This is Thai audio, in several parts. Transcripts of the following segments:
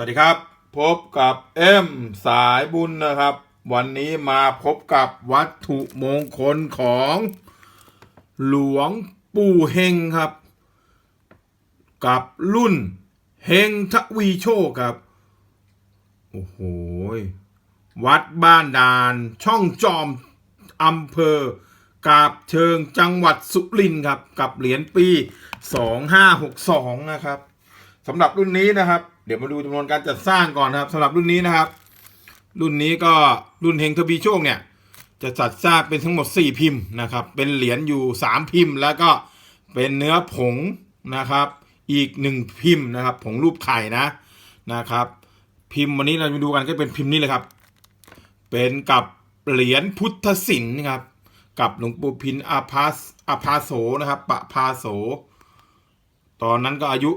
วัสดีครับ พบกับเอ็มสายบุญนะครับ วันนี้มาพบกับวัตถุมงคลของหลวงปู่เฮงครับ กับรุ่นเฮงทวีโชคครับ โอ้โห วัดบ้านดานช่องจอมอำเภอกาบเชิงจังหวัดสุรินทร์ครับ กับเหรียญปี 2562 นะครับสำหรับรุ่นนี้นะครับ เดี๋ยวมาดูจำนวนการจัดสร้างก่อนนะครับสำหรับรุ่นนี้นะครับ รุ่นนี้ก็รุ่นเฮงทวีโชคเนี่ย จะจัดสร้างเป็นทั้งหมด 4 พิมพ์นะครับ เป็นเหรียญอยู่ 3 พิมพ์ แล้วก็เป็นเนื้อผงนะครับ อีก 1 พิมพ์นะครับ ผงรูปไข่นะนะครับ พิมพ์วันนี้เราจะมาดูกันก็เป็นพิมพ์นี้เลยครับ เป็นกับเหรียญพุทธศิลป์นะครับกับหลวงปู่พินอาพาสอาพาโสนะครับปะพาโส ตอนนั้นก็อายุ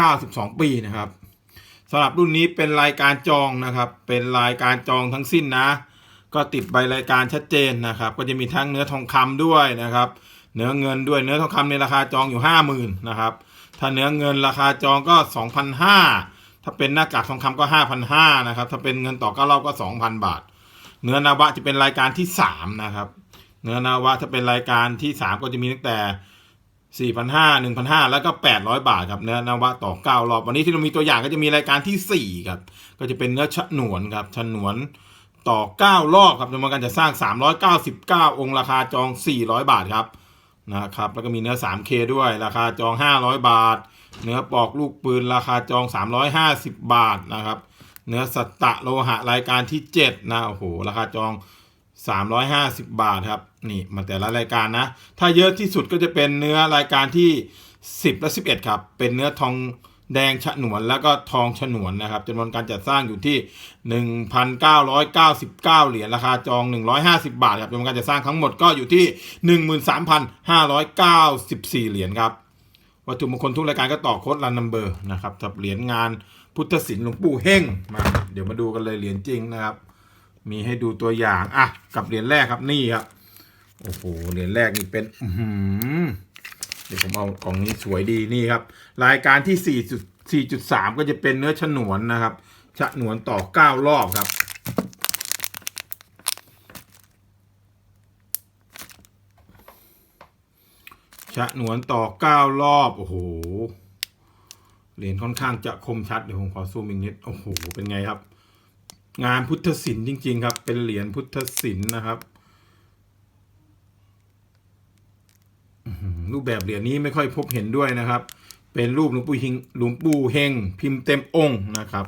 92 ปีนะครับ สำหรับรุ่นนี้เป็นรายการจองนะครับ เป็นรายการจองทั้งสิ้นนะ ก็ติดใบรายการชัดเจนนะครับ ก็จะมีทั้งเนื้อทองคำด้วยนะครับ เนื้อเงินด้วยเนื้อทองคำในราคาจองอยู่ 50,000นะครับ ถ้าเนื้อเงินราคาจองก็ 2,500 ถ้าเป็นหน้ากากทองคำก็ 5,500นะครับ ถ้าเป็นเงินต่อเก้ารอบก็ 2,000 บาท เนื้อนาวะจะเป็นรายการที่3นะครับ เนื้อนาวะถ้าเป็นรายการที่ 3 ก็จะมีตั้งแต่ 4,500 1,500 แล้วก็ 800 บาทครับเนื้อนาวะต่อ 9 รอบ วันนี้ที่เรามีตัวอย่างก็จะมีรายการทีสี่4 ครับ ก็จะเป็นเนื้อฉนวนครับฉนวนต่อ 9 รอบครับจำนวนการจะสร้าง 399 องค์ราคาจอง 400 บาทครับนะครับแล้วก็มีเนื้อ 3K ด้วยราคาจอง 500 บาท เนื้อปอกลูกปืนราคาจอง 350 บาทนะครับ เนื้อสัตตะโลหะรายการที่ 7 นะโอ้โหราคาจอง 350 บาทครับนี่มาแต่ละรายการนะ ถ้าเยอะที่สุดก็จะเป็นเนื้อรายการที่ 10 และ 11 ครับ เป็นเนื้อทองแดงฉนวนแล้วก็ทองฉนวนนะครับจำนวนการจัดสร้างอยู่ที่ 1,999 เหรียญราคาจอง 150 บาทครับจำนวนการจัดสร้างทั้งหมดก็อยู่ที่ 13,594 เหรียญครับวัตถุมงคลทุกรายการก็ต่อโค้ดรันนัมเบอร์นะครับสับเหรียญงานพุทธศิลป์หลวงปู่เฮงมาเดี๋ยวมาดูกันเลยเหรียญจริงนะครับ มีให้ดูตัวอย่าง อะ กับเหรียญแรกครับนี่ครับโอ้โหเหรียญแรกนี่เป็นอืเดี๋ยวผมเอากล่องนี้สวยดีนี่ครับ รายการที่4จุด4.3ก็จะเป็นเนื้อฉนวนนะครับฉนวนต่อ9รอบครับฉนวนต่อ9รอบโอ้โหเหรียญค่อนข้างจะคมชัดเดี๋ยวผมขอซูมอีกนิดโอ้โหเป็นไงครับ งานพุทธศิลป์จริง ๆ ครับ เป็นเหรียญพุทธศิลป์นะครับรูปแบบเหรียญนี้ไม่ค่อยพบเห็นด้วยนะครับ เป็นรูปหลวงปู่เฮงหลวงปู่เฮงพิมพ์เต็มองค์นะครับ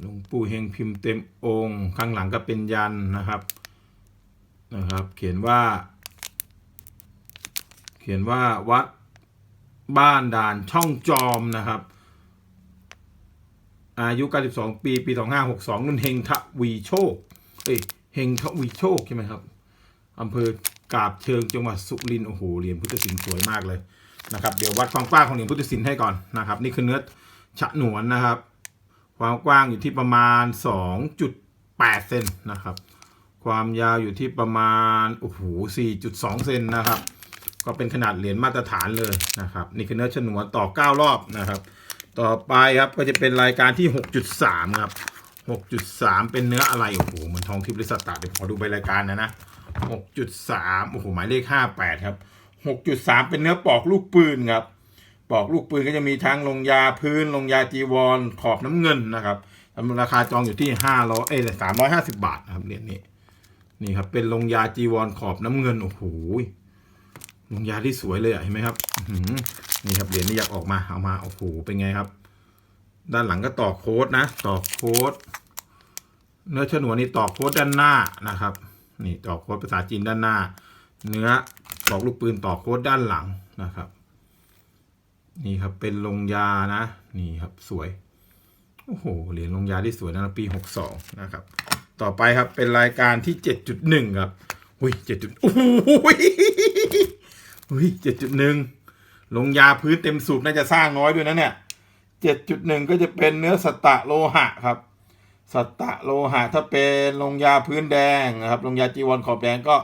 หลวงปู่เฮงพิมพ์เต็มองค์ ข้างหลังก็เป็นยันนะครับนะครับ เขียนว่า เขียนว่าวัดบ้านด่านช่องจอมนะครับ อายุ 92 ปี ปี 2562รุ่นเฮงทวีโชค เอ้ยเฮงทวีโชคใช่ไหมครับอำเภอกาบเชิงจังหวัดสุรินทร์โอ้โหเหรียญพุทธศิลป์สวยมากเลยนะครับ เดี๋ยววัดความกว้างของเหรียญพุทธศิลป์ให้ก่อนนะครับ นี่คือเนื้อฉะหนวนนะครับ ความกว้างอยู่ที่ประมาณ 2.8 เซนนะครับ ความยาวอยู่ที่ประมาณโอ้โห4.2 เซนนะครับ ก็เป็นขนาดเหรียญมาตรฐานเลยนะครับ นี่คือเนื้อฉนวนต่อ 9 รอบนะครับ ต่อไปครับก็จะเป็นรายการที่ 6.3 ครับ 6.3 เป็นเนื้ออะไร โอ้โห เหมือนทองทิพย์หรือสตาร์เดี๋ยวขอดูใบรายการนะนะ 6.3 โอ้โห หมายเลข 58 ครับ 6.3 เป็นเนื้อปอกลูกปืนครับ ปอกลูกปืนก็จะมีทั้งลงยาพื้น ลงยาจีวร ขอบน้ำเงินนะครับราคาจองอยู่ที่500เอ้ย350 บาทนะครับเหรียญนี้นี่ครับ เป็นลงยาจีวรขอบน้ำเงิน โอ้โห ลงยาที่สวยเลยอะเห็นไหมครับนี่ครับเหรียญนี้อยากออกมาเอามาโอ้โหเป็นไงครับ ด้านหลังก็ต่อโค้ดนะ ต่อโค้ดเนื้อฉนวนนี่ต่อโค้ดด้านหน้านะครับ นี่ต่อโค้ดภาษาจีนด้านหน้า เนื้อปลอกลูกปืนต่อโค้ดด้านหลังนะครับ นี่ครับเป็นลงยานะ นี่ครับสวยโอ้โหเหรียญลงยาที่สวยนะปีหกสองนะครับ ต่อไปครับเป็นรายการที่เจ็ดจุดหนึ่งครับ อุ้ยเจ็ดจุดโอ้โหอุ้ยเจ็ดจุดหนึ่งลงยาพื้นเต็มสูบน่าจะสร้างน้อยด้วยนะเนี่ยเจ็ดจุดหนึ่งก็จะเป็นเนื้อสตะโลหะครับสตตะโลหะถ้าเป็นลงยาพื้นแดงนะครับ ลงยาจีวรขอบแดงก็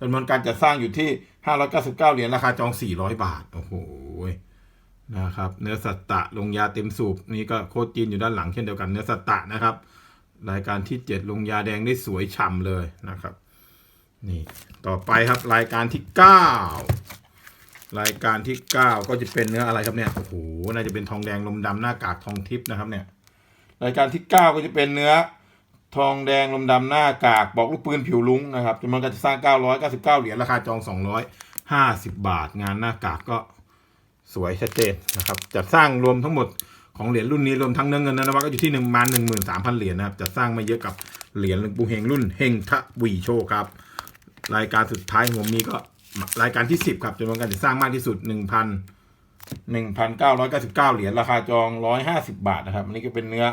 จำนวนการจัดสร้างอยู่ที่ 599 เหรียญราคาจอง 400 บาท โอ้โหนะครับ เนื้อสัตตะลงยาเต็มสูบนี่ก็โคตรจีนอยู่ด้านหลังเช่นเดียวกันเนื้อสัตตะนะครับ รายการที่ 7 ลงยาแดงได้สวยฉ่ำเลยนะครับ นี่ต่อไปครับรายการที่ 9 รายการที่ 9 ก็จะเป็นเนื้ออะไรครับเนี่ยโอ้โหน่าจะเป็นทองแดงลมดำหน้ากากทองทิพย์นะครับเนี่ยรายการที่ 9 ก็จะเป็นเนื้อทองแดงลมดำหน้ากากบอกลูกปืนผิวลุ้งนะครับจำนวนการจะสร้าง 999 เหรียญราคาจอง 250 บาท งานหน้ากากก็สวยชัดเจนนะครับจัดสร้างรวมทั้งหมดของเหรียญรุ่นนี้รวมทั้งเนื้อเงินนื้อนวัตก็อยู่ที่หนึ่งมาหนึ่งหมื่นสามพันเหรียญนะครับจัดสร้างไม่เยอะกับเหรียญหลวงปู่เฮงรุ่นเฮงทะวีโชครับ รายการสุดท้ายผมนี้ก็รายการที่ 10 ครับจำนวนการจัดสร้างมากที่สุด 1,000 1,999 เหรียญราคาจอง 150 บาทนะครับ อันนี้ก็เป็นเนื้อ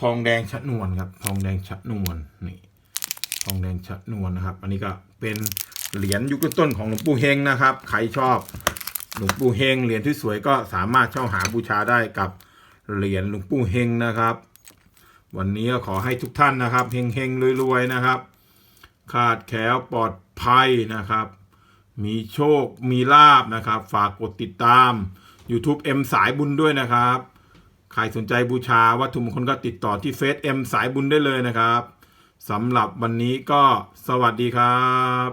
ทองแดงชะนวนครับ ทองแดงชะนวนนี่ทองแดงชะนวนนะครับ อันนี้ก็เป็นเหรียญยุคต้นของหลวงปู่เฮงนะครับ ใครชอบหลวงปู่เฮงเหรียญที่สวยก็สามารถเช่าหาบูชาได้กับเหรียญหลวงปู่เฮงนะครับ วันนี้ก็ขอให้ทุกท่านนะครับเฮงเฮงรวยๆนะครับ คาดแขวปลอดภัยนะครับ มีโชคมีลาบนะครับ ฝากกดติดตาม YouTube M สายบุญด้วยนะครับ ใครสนใจบูชาวัตถุมงคลก็ติดต่อที่เฟซ M สายบุญได้เลยนะครับสำหรับวันนี้ก็สวัสดีครับ